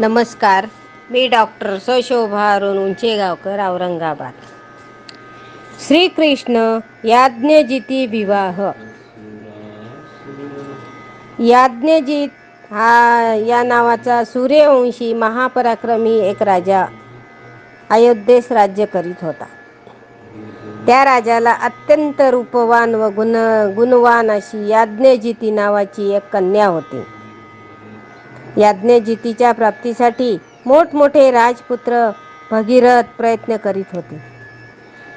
नमस्कार मी डॉक्टर सशोभा अरुण उंचेगावकर औरंगाबाद. श्रीकृष्ण याज्ञजिती विवाह. याज्ञजित हा या नावाचा सूर्यवंशी महापराक्रमी एक राजा अयोध्येस राज्य करीत होता. त्या राजाला अत्यंत रूपवान व गुण गुणवान अशी याज्ञजिती नावाची एक कन्या होती. याज्ञजितीच्या प्राप्तीसाठी मोठमोठे राजपुत्र भगीरथ प्रयत्न करीत होते.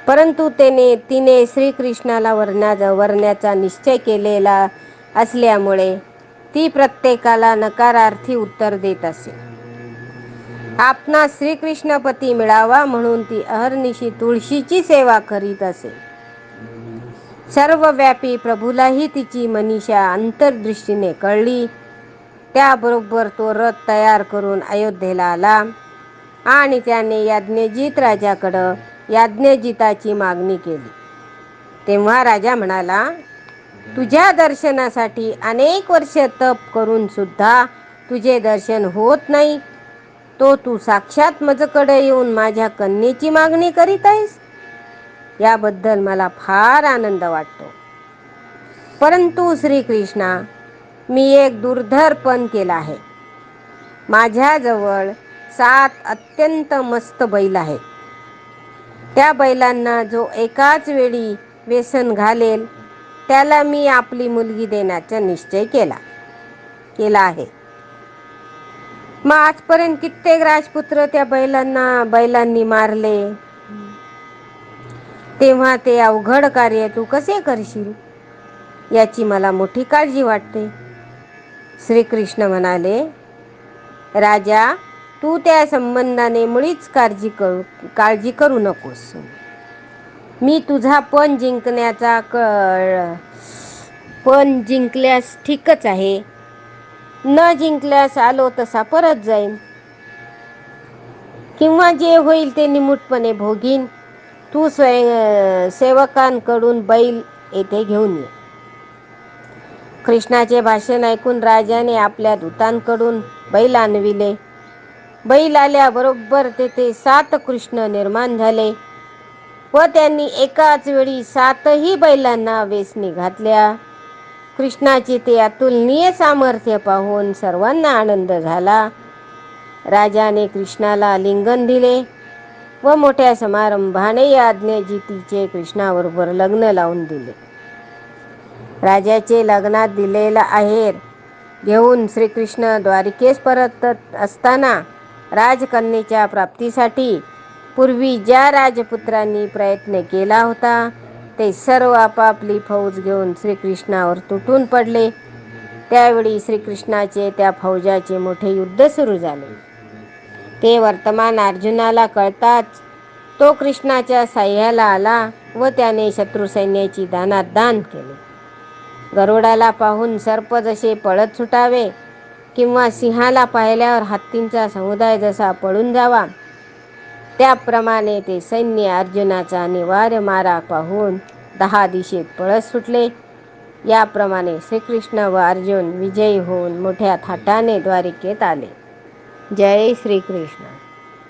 परंतु त्याने तिने श्रीकृष्णाला वरण्या वरण्याचा निश्चय केलेला असल्यामुळे ती प्रत्येकाला नकारार्थी उत्तर देत असे. आपणा श्रीकृष्णपती मिळावा म्हणून ती अहर्निशी तुळशीची सेवा करीत असे. सर्वव्यापी प्रभूलाही तिची मनीषा अंतर्दृष्टीने कळली. त्याबरोबर तो रथ तयार करून अयोध्येला आला आणि त्याने याज्ञजित राजाकडं याज्ञजिताची मागणी केली. तेव्हा राजा म्हणाला तुझ्या दर्शनासाठी अनेक वर्ष तप करून सुद्धा तुझे दर्शन होत नाही. तो तू साक्षात मजकडे येऊन माझ्या कन्येची मागणी करीत आहेस? याबद्दल मला फार आनंद वाटतो. परंतु श्रीकृष्णा मी एक दुर्धरपण केलं आहे. माझ्याजवळ सात अत्यंत मस्त बैल आहेत. त्या बैलांना जो एकाच वेळी व्यसन घालेल त्याला मी आपली मुलगी देण्याचा निश्चय केला केला आहे. मग आजपर्यंत कित्येक राजपुत्र त्या बैलांना बैलांनी मारले? तेव्हा ते अवघड कार्य तू कसे करशील? याची मला मोठी काळजी वाटते. श्रीकृष्ण म्हणाले राजा तू त्या संबंधाने मुळीच काळजी करू काळजी करू नकोस. मी तुझा पण जिंकण्याचा क पण जिंकल्यास ठीकच आहे. न जिंकल्यास आलो तसा परत जाईन. किंवा जे होईल ते निमूटपणे भोगीन. तू स्वयं सेवकांकडून बैल येथे घेऊन ये. कृष्णाचे भाषण ऐकून राजाने आपल्या दूतांकडून बैल आणविले. बैल आल्याबरोबर तेथे सात कृष्ण निर्माण झाले व त्यांनी एकाच वेळी सातही बैलांना वेसणी घातल्या. कृष्णाचे ते अतुलनीय सामर्थ्य पाहून सर्वांना आनंद झाला. राजाने कृष्णाला लिंगन दिले व मोठ्या समारंभाने या आज्ञाजितीचे कृष्णाबरोबर लग्न लावून दिले. राजाचे लग्नात दिलेला आहेर. घेऊन श्रीकृष्ण द्वारिकेस परतत असताना राजकन्येच्या प्राप्तीसाठी पूर्वी ज्या राजपुत्रांनी प्रयत्न केला होता ते सर्व आपापली फौज घेऊन श्रीकृष्णावर तुटून पडले. त्यावेळी श्रीकृष्णाचे त्या फौजाचे मोठे युद्ध सुरू झाले. ते वर्तमान अर्जुनाला कळताच तो कृष्णाच्या साह्याला आला व त्याने शत्रुसैन्याची दानात दान केले. गरुडाला पाहून सर्प जसे पळत सुटावे किंवा सिंहाला पाहिल्यावर हत्तींचा समुदाय जसा पळून जावा त्याप्रमाणे ते सैन्य अर्जुनाचा अनिवार्य मारा पाहून दहा दिशेत पळत सुटले. याप्रमाणे श्रीकृष्ण व अर्जुन विजयी होऊन मोठ्या थाटाने द्वारिकेत आले. जय श्रीकृष्ण.